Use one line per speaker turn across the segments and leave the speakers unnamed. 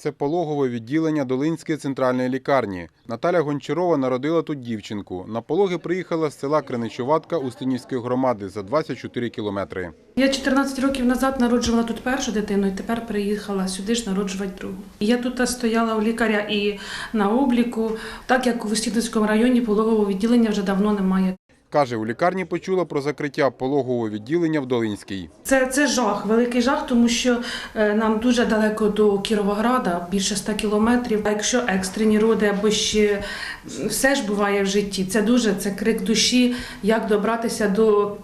Це пологове відділення Долинської центральної лікарні. Наталя Гончарова народила тут дівчинку. На пологи приїхала з села Криничуватка Устинівської громади за 24 кілометри.
Я 14 років назад народжувала тут першу дитину, і тепер приїхала сюди ж народжувати другу. Я тут стояла у лікаря і на обліку, так як у Устінівському районі пологового відділення вже давно немає.
Каже, у лікарні почула про закриття пологового відділення в Долинській.
Це, це жах, великий жах, тому що е, нам дуже далеко до Кіровограда, більше 100 кілометрів. А якщо екстрені роди або ще все ж буває в житті, це дуже це крик душі, як добратися до,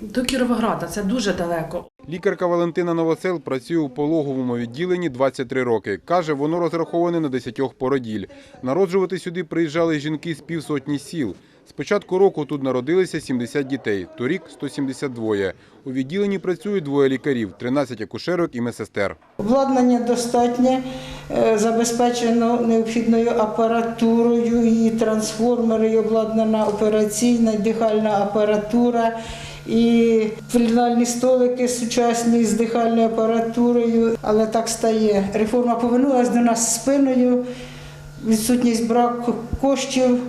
до Кіровограда. Це дуже далеко.
Лікарка Валентина Новосел працює у пологовому відділенні 23 роки. Каже, воно розраховане на 10 породіль. Народжувати сюди приїжджали жінки з півсотні сіл. З початку року тут народилися 70 дітей, торік 172. У відділенні працюють двоє лікарів, 13 акушерок і медсестер.
Обладнання достатнє, е, забезпечено необхідною апаратурою, і трансформери, і обладнана операційна, дихальна апаратура, і філінальні столики сучасні з дихальною апаратурою. Але так стає. Реформа повернулася до нас спиною, відсутність браку коштів,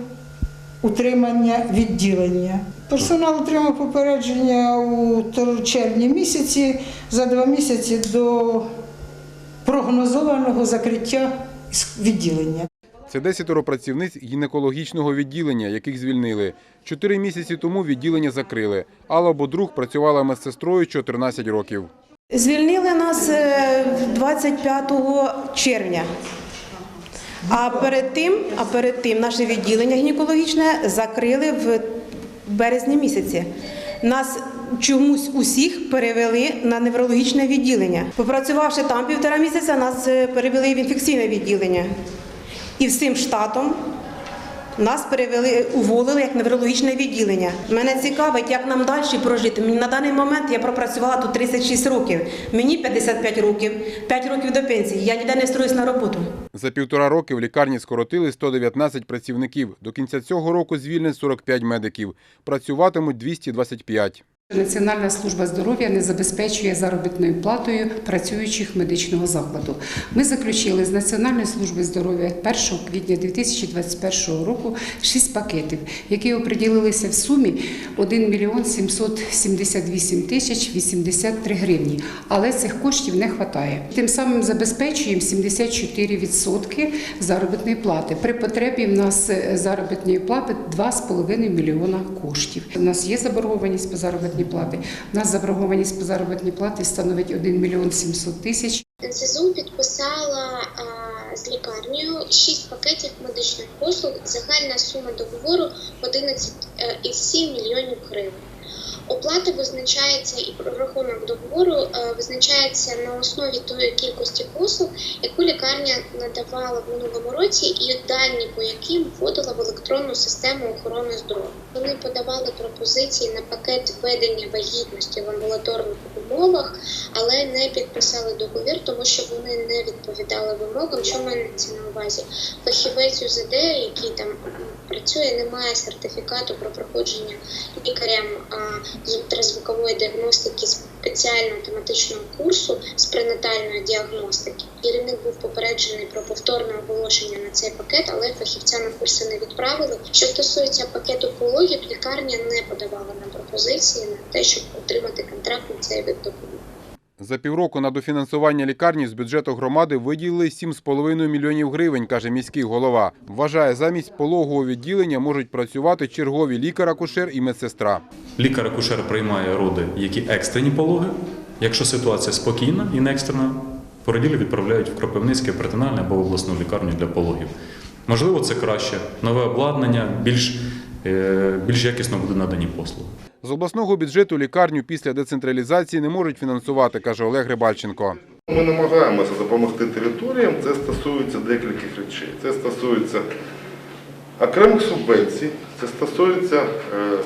утримання відділення. Персонал отримав попередження у червні місяці за два місяці до прогнозованого закриття відділення.
Це 10 працівниць гінекологічного відділення, яких звільнили. Чотири місяці тому відділення закрили. Алла Бодруг працювала медсестрою 14 років.
Звільнили нас е, 25 червня. А перед тим, а перед тим наше відділення гінекологічне закрили в березні місяці. Нас чомусь усіх перевели на неврологічне відділення. Попрацювавши там півтора місяця, нас е, перевели в інфекційне відділення. І всім штатом нас перевели, уволили як неврологічне відділення. Мене цікавить, як нам далі прожити. На даний момент я пропрацювала тут 36 років. Мені 55 років, 5 років до пенсії. Я ніде не строюсь на роботу.
За півтора роки в лікарні скоротили 119 працівників. До кінця цього року звільнять 45 медиків. Працюватимуть 225.
Національна служба здоров'я не забезпечує заробітною платою працюючих медичного закладу. Ми заключили з Національної служби здоров'я 1 квітня 2021 року 6 пакетів, які оприділилися в сумі 1 мільйон 778 тисяч 83 гривні. Але цих коштів не вистачає. Тим самим забезпечуємо 74% заробітної плати. При потребі в нас е, заробітної плати 2,5 мільйона коштів. У нас є заборгованість по заробітній платі. У нас заборгованість по заробітній платі становить 1 мільйон 700 тисяч.
НСЗУ підписала з лікарнею 6 пакетів медичних послуг. Загальна сума договору 11,7 мільйонів гривень. Оплата визначається і прорахунок договору е, визначається на основі тої кількості послуг, яку лікарня надавала в минулому році, і дані по яким вводила в електронну систему охорони здоров'я. Вони подавали пропозиції на пакет ведення вагітності в амбулаторних умовах, але не підписали договір, тому що вони не відповідали вимогам. Що мається на увазі? Фахівець УЗД, який там працює, не має сертифікату про проходження лікарем з ультразвукової діагностики спеціального тематичного курсу з пренатальної діагностики. Керівник був попереджений про повторне оголошення на цей пакет, але фахівця на курси не відправили. Що стосується пакету пологів, лікарня не подавала нам пропозиції на те, щоб отримати контракт на цей вид допомоги.
За півроку на дофінансування лікарні з бюджету громади виділили 7,5 мільйонів гривень, каже міський голова. Вважає, замість пологового відділення можуть працювати чергові лікар-акушер і медсестра.
Лікар-акушер приймає роди, які екстрені пологи. Якщо ситуація спокійна і не екстрена, породілі відправляють в Кропивницьке, перитональне або обласну лікарню для пологів. Можливо, це краще. Нове обладнання, більш, більш якісно буде надані послуги.
З обласного бюджету лікарню після децентралізації не можуть фінансувати, каже Олег Рибальченко.
Ми намагаємося допомогти територіям. Це стосується декількох речей. Це стосується окремих субвенцій, це стосується е,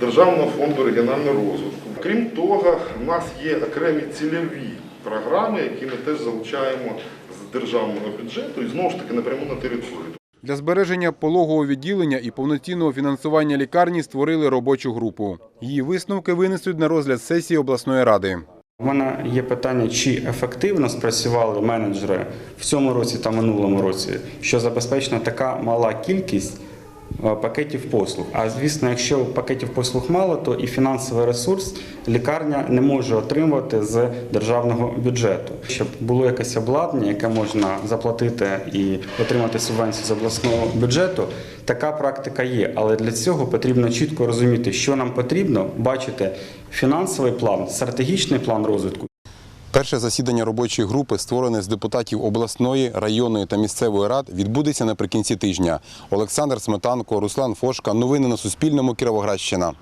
Державного фонду регіонального розвитку. Крім того, в нас є окремі цільові програми, які ми теж залучаємо з державного бюджету і знову ж таки напряму на територію.
Для збереження пологового відділення і повноцінного фінансування лікарні створили робочу групу. Її висновки винесуть на розгляд сесії обласної ради.
У мене є питання, чи ефективно спрацювали менеджери в цьому році та минулому році, що забезпечена така мала кількість пакетів послуг. А звісно, якщо пакетів послуг мало, то і фінансовий ресурс лікарня не може отримувати з державного бюджету. Щоб було якесь обладнання, яке можна заплатити і отримати субвенцію з обласного бюджету, така практика є. Але для цього потрібно чітко розуміти, що нам потрібно, бачити фінансовий план, стратегічний план розвитку.
Перше засідання робочої групи, створене з депутатів обласної, районної та місцевої рад, відбудеться наприкінці тижня. Олександр Сметанко, Руслан Фошка. Новини на Суспільному. Кіровоградщина.